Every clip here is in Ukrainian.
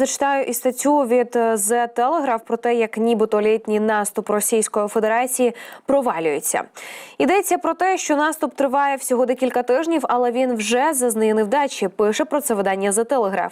Зачитаю і статтю від е, The Telegraph про те, як нібито літній наступ Російської Федерації провалюється. Йдеться про те, що наступ триває всього декілька тижнів, але він вже зазнає невдачі. Пише про це видання The Telegraph.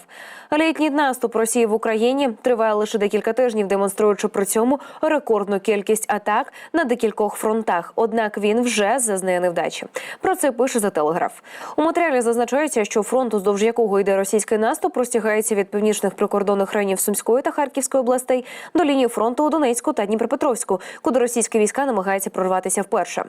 Літній наступ Росії в Україні триває лише декілька тижнів, демонструючи при цьому рекордну кількість атак на декількох фронтах. Однак він вже зазнає невдачі. Про це пише The Telegraph. У матеріалі зазначається, що фронт, уздовж якого йде російський наступ, розтягається від північних прикордонних районів Сумської та Харківської областей до лінії фронту у Донецьку та Дніпропетровську, куди російські війська намагаються прорватися вперше.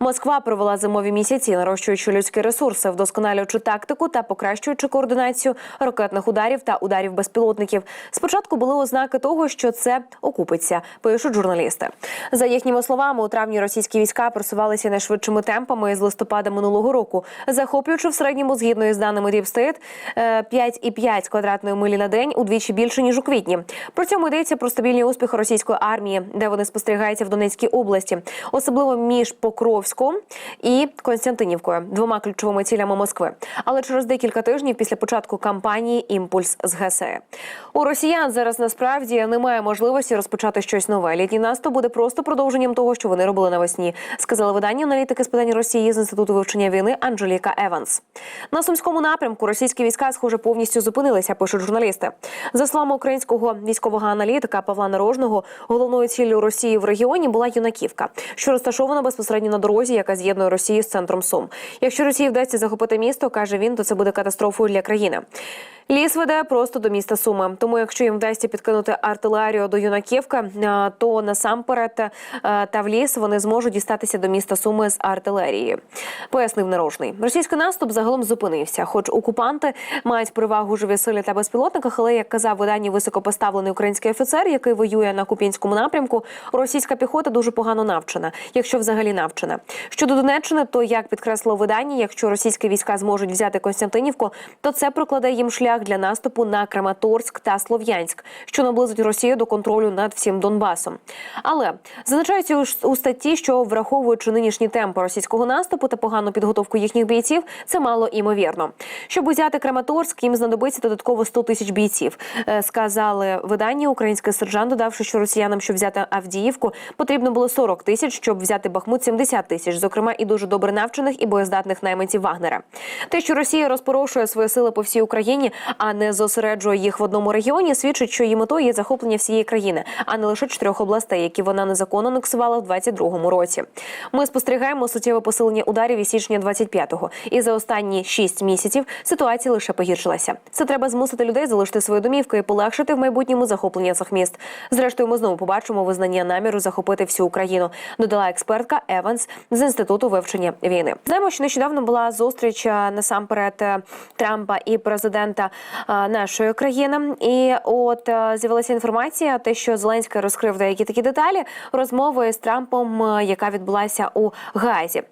Москва провела зимові місяці, нарощуючи людські ресурси, вдосконалюючи тактику та покращуючи координацію ракетних ударів та ударів безпілотників. Спочатку були ознаки того, що це окупиться, пишуть журналісти. За їхніми словами, у травні російські війська просувалися найшвидшими темпами з листопада минулого року, захоплюючи в середньому згідно із даними Deep State, е, 5,5 квадратної милі на день удвічі більше ніж у квітні. При цьому йдеться про стабільні успіхи російської армії, де вони спостерігаються в Донецькій області, особливо між Покровськом і Константинівкою, двома ключовими цілями Москви. Але через декілька тижнів після початку кампанії імпульс згасає. У росіян зараз насправді немає можливості розпочати щось нове. Літній наступ буде просто продовженням того, що вони робили навесні, сказала видання аналітики з питань Росії з інституту вивчення війни Анжеліка Еванс. На сумському напрямку російські війська, схоже, повністю зупинилися. Пишуть журналісти. За словами українського військового аналітика Павла Нарожного, головною ціллю Росії в регіоні була юнаківка, що розташована безпосередньо на дорозі, яка з'єднує Росію з центром Сум. Якщо Росії вдасться захопити місто, каже він, то це буде катастрофою для країни. Ліс веде просто до міста Суми. Тому, якщо їм вдасться підкинути артилерію до юнаківка, то насамперед е, та в ліс вони зможуть дістатися до міста Суми з артилерії. Пояснив нарожний. Російський наступ загалом зупинився. Хоч окупанти мають перевагу у живій силі та безпілотниках, але як казав виданні високопоставлений український офіцер, який воює на Куп'янському напрямку, російська піхота дуже погано навчена, якщо взагалі навчена. Щодо Донеччини, то як підкреслило видання, якщо російські війська зможуть взяти Константинівку, то це прокладе їм шлях для наступу на Краматорськ та Слов'янськ, що наблизить Росію до контролю над всім Донбасом. Але зазначається у- у статті, що враховуючи нинішні темпи російського наступу та погану підготовку їхніх бійців, це мало імовірно. Щоб узяти Краматорськ, їм знадобиться додатково 100 тисяч бійців. е, Сказали видання український сержант, додавши, що росіянам, щоб взяти Авдіївку, потрібно було 40 тисяч, щоб взяти Бахмут 70 тисяч, зокрема і дуже добре навчених і боєздатних найманців Вагнера. Те, що Росія розпорошує свої сили по всій Україні, а не зосереджує їх в одному регіоні, свідчить, що її метою є захоплення всієї країни, а не лише чотирьох областей, які вона незаконно анексувала в 22-му році. Ми спостерігаємо суттєве посилення ударів із січня 25-го. І за останні 6 місяців ситуація лише погіршилася. Це треба змусити людей залишити свої домівки і полегшити в майбутньому захоплення цих міст. Зрештою, ми знову побачимо визнання наміру захопити всю Україну. Додала експертка Еванс з інституту вивчення війни. Знаємо, що нещодавно була зустріч е, насамперед е, Трампа і президента нашої країни. І от е, з'явилася інформація, те, що Зеленський розкрив деякі такі деталі розмови з Трампом, е, яка відбулася у Газі.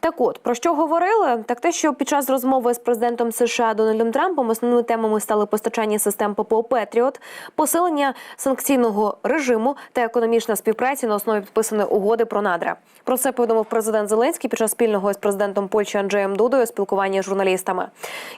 Так, от про що говорили? Так, те, що під час розмови з президентом США Дональдом Трампом основними темами стали постачання систем ППО Петріот, посилення санкційного режиму та економічна співпраця на основі підписаної угоди про надра. Про це повідомив президент Зеленський під час спільного з президентом Польщі Анджеєм Дудою спілкування з журналістами.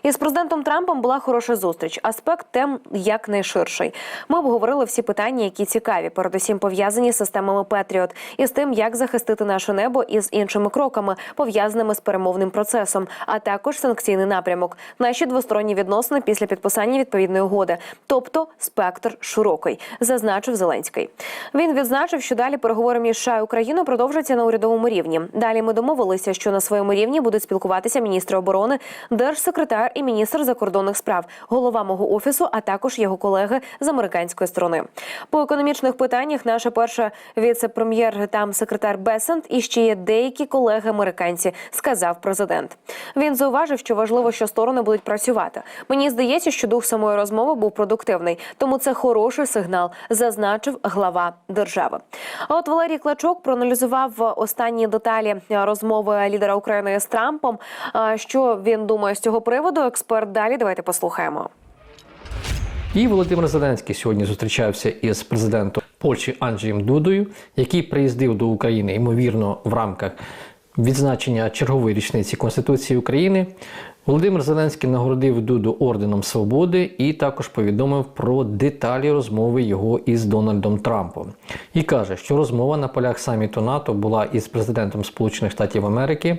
Із президентом Трампом була хороша зустріч. Аспект тем якнайширший. Ми обговорили всі питання, які цікаві, передусім пов'язані з системами Петріот і з тим, як захистити наше небо і з іншими кроками, пов'язаними з перемовним процесом, а також санкційний напрямок, наші двосторонні відносини після підписання відповідної угоди, тобто спектр широкий, зазначив Зеленський. Він відзначив, що далі переговори між США і Україною продовжаться на урядовому рівні. Далі ми домовилися, що на своєму рівні будуть спілкуватися міністри оборони, держсекретар і міністр закордонних справ, голова мого офісу, а також його колеги з американської сторони. По економічних питаннях наша перша віце-прем'єр там секретар Бесент і ще є деякі колеги американці, сказав президент. Він зауважив, що важливо, що сторони будуть працювати. Мені здається, що дух самої розмови був продуктивний, тому це хороший сигнал, зазначив глава держави. А от Валерій Клачок проаналізував останні деталі розмови лідера України з Трампом. Що він думає з цього приводу? Експерт далі. Давайте послухаємо. І Володимир Зеленський сьогодні зустрічався із президентом Польщі Анджеєм Дудою, який приїздив до України ймовірно в рамках відзначення чергової річниці Конституції України. Володимир Зеленський нагородив Дуду орденом свободи і також повідомив про деталі розмови його із Дональдом Трампом. І каже, що розмова на полях саміту НАТО була із президентом Сполучених Штатів Америки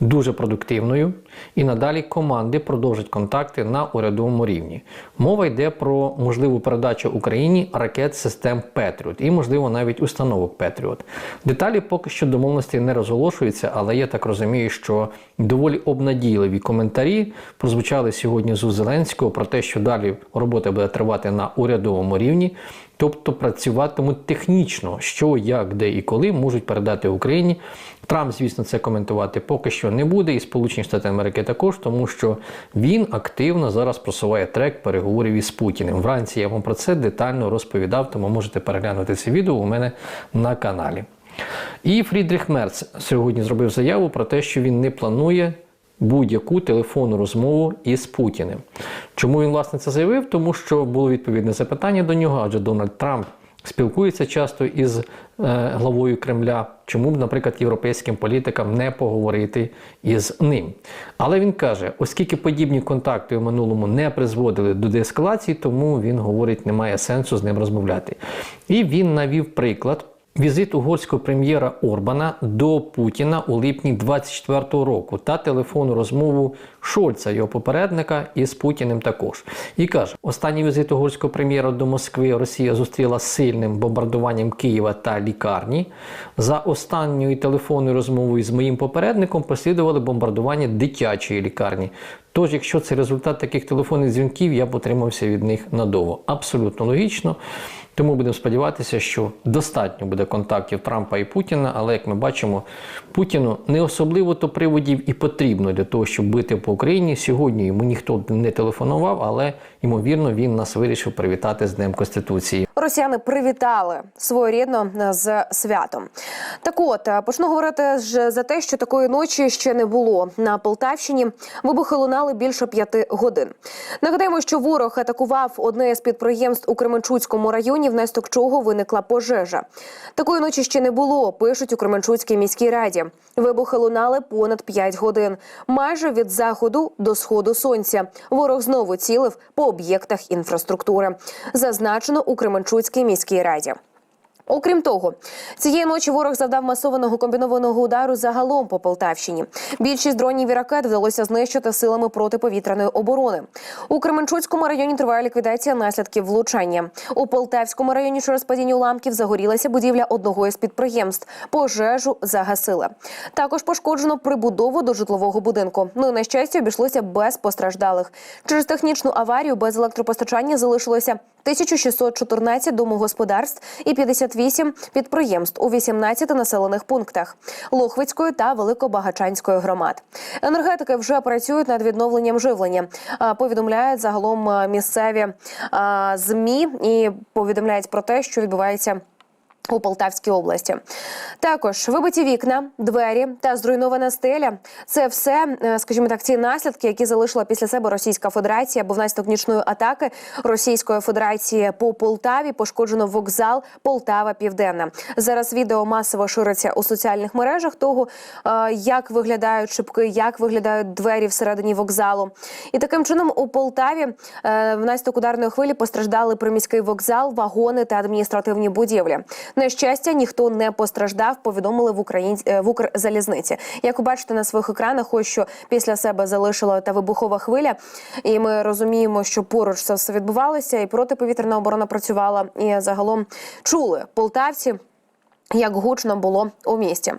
дуже продуктивною, і надалі команди продовжать контакти на урядовому рівні. Мова йде про можливу передачу Україні ракет систем Петріот і, можливо, навіть установок Петріот. Деталі поки що домовленості не розголошуються, але я так розумію, що доволі обнадійливі коментарі прозвучали сьогодні з Зеленського про те, що далі робота буде тривати на урядовому рівні. Тобто працюватимуть технічно, що, як, де і коли можуть передати Україні. Трамп, звісно, це коментувати поки що не буде, і Сполучені Штати Америки також, тому що він активно зараз просуває трек переговорів із Путіним. Вранці я вам про це детально розповідав, тому можете переглянути це відео у мене на каналі. І Фрідріх Мерц сьогодні зробив заяву про те, що він не планує будь-яку телефонну розмову із Путіним. Чому він власне це заявив? Тому що було відповідне запитання до нього, адже Дональд Трамп спілкується часто із е, главою Кремля. Чому б, наприклад, європейським політикам не поговорити із ним? Але він каже, оскільки подібні контакти у минулому не призводили до деескалації, тому він говорить, немає сенсу з ним розмовляти. І він навів приклад. Візит угорського прем'єра Орбана до Путіна у липні 24-го року та телефонну розмову Шольца, його попередника, із Путіним також. І каже, останній візит угорського прем'єра до Москви Росія зустріла сильним бомбардуванням Києва та лікарні. За останньою телефонною розмовою з моїм попередником послідували бомбардування дитячої лікарні. Тож, якщо це результат таких телефонних дзвінків, я б утримався від них надовго. Абсолютно логічно. Тому будемо сподіватися, що достатньо буде контактів Трампа і Путіна, але як ми бачимо, Путіну не особливо то приводів і потрібно для того, щоб бити по Україні. Сьогодні йому ніхто не телефонував, але ймовірно він нас вирішив привітати з Днем Конституції. Росіяни привітали своєрідно з святом. Так от е, почну говорити ж за те, що такої ночі ще не було на Полтавщині. Вибухи лунали більше п'яти годин. Нагадаємо, що ворог атакував одне з підприємств у Кременчуцькому районі, внаслідок чого виникла пожежа. Такої ночі ще не було. Пишуть у Кременчуцькій міській раді. Вибухи лунали понад 5 годин, майже від заходу до сходу сонця. Ворог знову цілив по об'єктах інфраструктури. Зазначено у Кременчуцькій міській раді. Окрім того, цієї ночі ворог завдав масованого комбінованого удару загалом по Полтавщині. Більшість дронів і ракет вдалося знищити силами протиповітряної оборони. У Кременчуцькому районі триває ліквідація наслідків влучання. У Полтавському районі через падіння уламків загорілася будівля одного із підприємств. Пожежу загасили. Також пошкоджено прибудову до житлового будинку. Ну і на щастя, обійшлося без постраждалих. Через технічну аварію без електропостачання залишилося 1614 домогосподарств і 58 підприємств у 18 населених пунктах Лохвицької та Великобагачанської громад. Енергетики вже працюють над відновленням живлення. Повідомляють загалом місцеві змі і повідомляють про те, що відбувається. У Полтавській області також вибиті вікна, двері та зруйнована стеля. Це все, е, скажімо так, ці наслідки, які залишила після себе Російська Федерація, бо внаслідок нічної атаки Російської Федерації по Полтаві пошкоджено вокзал Полтава Південна. Зараз відео масово шириться у соціальних мережах того, е, як виглядають шибки, як виглядають двері всередині вокзалу. І таким чином у Полтаві е, внаслідок ударної хвилі постраждали приміський вокзал, вагони та адміністративні будівлі. На щастя, ніхто не постраждав. Повідомили в Україн... е, в Укрзалізниці. Як ви бачите на своїх екранах, ось що після себе залишила та вибухова хвиля. І ми розуміємо, що поруч це все відбувалося, і протиповітряна оборона працювала. І загалом чули полтавці, як гучно було у місті.